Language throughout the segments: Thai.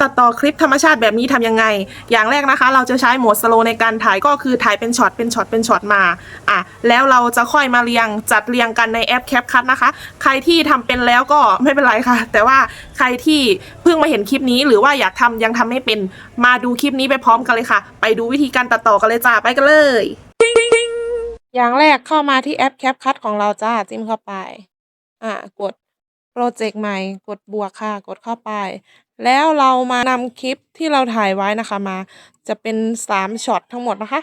ตัดต่อคลิปธรรมชาติแบบนี้ทำยังไง อย่างแรกนะคะ เราจะใช้โหมดสโลในการถ่ายก็คือถ่ายเป็นช็อตเป็นช็อตเป็นช็อตมาอะแล้วเราจะค่อยมาเรียงจัดเรียงกันในแอปแคปคัทนะคะ ใครที่ทำเป็นแล้วก็ไม่เป็นไรค่ะ แต่ว่าใครที่เพิ่งมาเห็นคลิปนี้ หรือว่าอยากทำยังทำไม่เป็นมาดูคลิปนี้ไปพร้อมกันเลยค่ะ ไปดูวิธีการตัดต่อกันเลยจ้าไปกันเลย อย่างแรกเข้ามาที่แอปแคปคัทของเราจ้าจิ้มเข้าไป อ่ากด โปรเจกต์ใหม่ กดบวกค่ะ กดเข้าไป แล้วเรามานำคลิปที่เราถ่ายไว้นะคะมา จะเป็นสามช็อตทั้งหมดนะคะ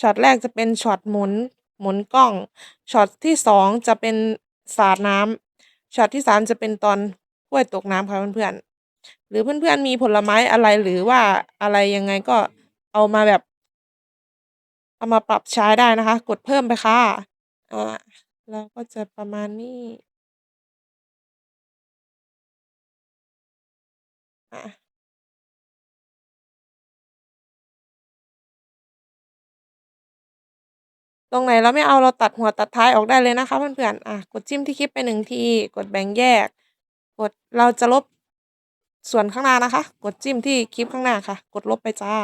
ช็อตแรกจะเป็นช็อตหมุน หมุนกล้อง ช็อตที่สองจะเป็นสาดน้ำ ช็อตที่สามจะเป็นตอนกล้วยตกน้ำค่ะเพื่อนๆ หรือเพื่อนๆ มีผลไม้อะไรหรือว่าอะไรยังไงก็เอามาแบบ เอามาปรับใช้ได้นะคะ กดเพิ่มไปค่ะ อ่า แล้วก็จะประมาณนี้ อะตรงไหนเราไม่เอาเราตัดหัวตัดท้ายออกได้เลยนะคะเพื่อนๆอะกดจิ้มที่คลิปไปหนึ่งที กดแบ่งแยก กดเราจะลบส่วนข้างหน้านะคะ กดจิ้มที่คลิปข้างหน้าค่ะ กดลบไปจ้า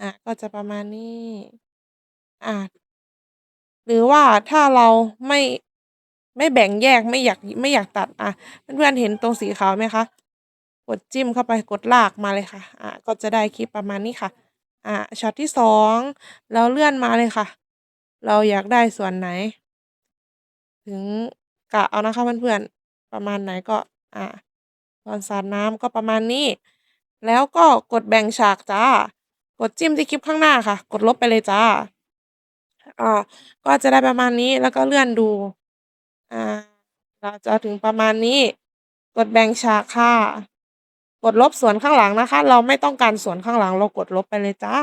อะก็จะประมาณนี้ อะหรือว่าถ้าเราไม่ไม่แบ่งแยกไม่อยากไม่อยากตัดอะเพื่อนๆเห็นตรงสีขาวไหมคะ กดจิ้มเข้าไปกดลากมาเลยค่ะอะก็จะได้คลิปประมาณนี้ค่ะอะช็อตที่สองเราเลื่อนมาเลยค่ะ เราอยากได้ส่วนไหน ถึงกะเอานะคะเพื่อนๆประมาณไหนก็อะตอนสาดน้ำก็ประมาณนี้ แล้วก็กดแบ่งฉากจ้า กดจิ้มที่คลิปข้างหน้าค่ะ กดลบไปเลยจ้าอ่าก็จะได้ประมาณนี้แล้วก็เลื่อนดูอ่าเราจะถึงประมาณนี้ กดแบ่งฉากค่ะ กดลบส่วนข้างหลังนะคะ เราไม่ต้องการส่วนข้างหลังเรากดลบไปเลยจ้า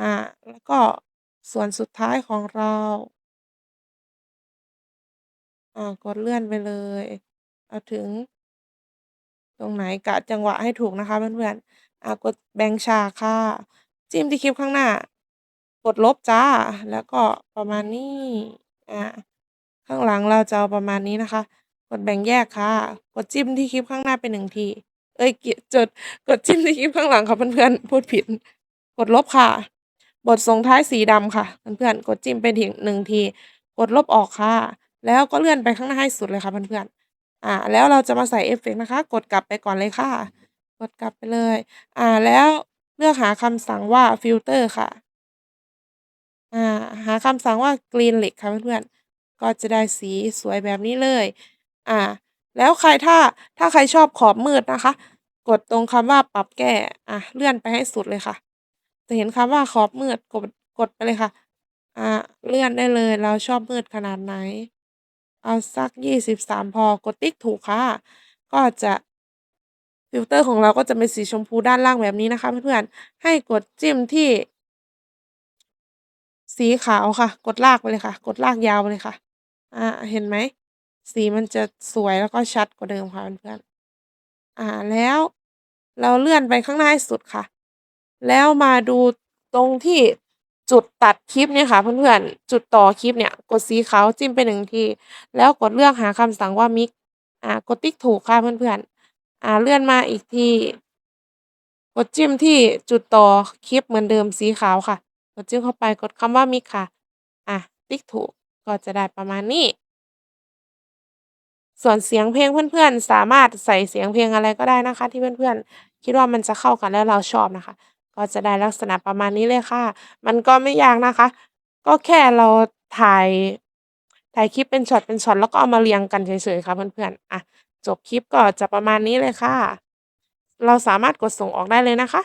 อ่า แล้วก็ส่วนสุดท้ายของเรา อ่ากดเลื่อนไปเลย เอาถึง ตรงไหนกะจังหวะให้ถูกนะคะเพื่อนๆ อ่ากดแบ่งฉากค่ะ จิ้มที่คลิปข้างหน้า กดลบจ้า แล้วก็ประมาณนี้ อ่า ข้างหลังเราจะเอาประมาณนี้นะคะ กดแบ่งแยกค่ะ กดจิ้มที่คลิปข้างหน้าไปหนึ่งที เอ้ยกิจดกดจิ้มที่คลิปข้างหลังค่ะเพื่อนๆพูดผิด กดลบค่ะ บทส่งท้ายสีดำค่ะเพื่อนๆกดจิ้มไปถึงหนึ่งที กดลบออกค่ะ แล้วก็เลื่อนไปข้างหน้าให้สุดเลยค่ะเพื่อนๆอ่า แล้วเราจะมาใส่เอฟเฟกต์นะคะ กดกลับไปก่อนเลยค่ะ กดกลับไปเลย อ่าแล้วเลือกหาคำสั่งว่าฟิลเตอร์ค่ะ อ่า หาคำสั่งว่า Green Lake ค่ะเพื่อนๆก็จะได้สีสวยแบบนี้เลย อ่า แล้วใครถ้าถ้าใครชอบขอบมืดนะคะ กดตรงคำว่าปรับแก้อ่าเลื่อนไปให้สุดเลยค่ะ จะเห็นคำว่าขอบมืดกดกดไปเลยค่ะอ่าเลื่อนได้เลยเราชอบมืดขนาดไหน เอาสัก23พอกดติ๊กถูกค่ะ ก็จะฟิลเตอร์ของเราก็จะเป็นสีชมพูด้านล่างแบบนี้นะคะเพื่อนๆให้กดจิ้มที่ สีขาวค่ะ กดลากไปเลยค่ะ กดลากยาวไปเลยค่ะ อ่าเห็นไหม สีมันจะสวยแล้วก็ชัดกว่าเดิมค่ะเพื่อนๆอ่าแล้วเราเลื่อนไปข้างหน้าสุดค่ะ แล้วมาดูตรงที่จุดตัดคลิปเนี่ยค่ะเพื่อนๆ จุดต่อคลิปเนี่ย กดสีขาวจิ้มไปหนึ่งที แล้วกดเลือกหาคำสั่งว่า Mix อ่ากดติ๊กถูกค่ะเพื่อนๆ อ่าเลื่อนมาอีกที กดจิ้มที่จุดต่อคลิปเหมือนเดิมสีขาวค่ะ กดจิ้มเข้าไปกดคำว่า Mix ค่ะ อ่าติ๊กถูกก็จะได้ประมาณนี้ ส่วนเสียงเพลงเพื่อนๆ สามารถใส่เสียงเพลงอะไรก็ได้นะคะ ที่เพื่อนๆ คิดว่ามันจะเข้ากันแล้วเราชอบนะคะ ก็จะได้ลักษณะประมาณนี้เลยค่ะ มันก็ไม่ยากนะคะ ก็แค่เราถ่ายถ่ายคลิปเป็นช็อตเป็นช็อตแล้วก็เอามาเรียงกันเฉยๆค่ะเพื่อนๆอะจบคลิปก็จะประมาณนี้เลยค่ะ เราสามารถกดส่งออกได้เลยนะคะ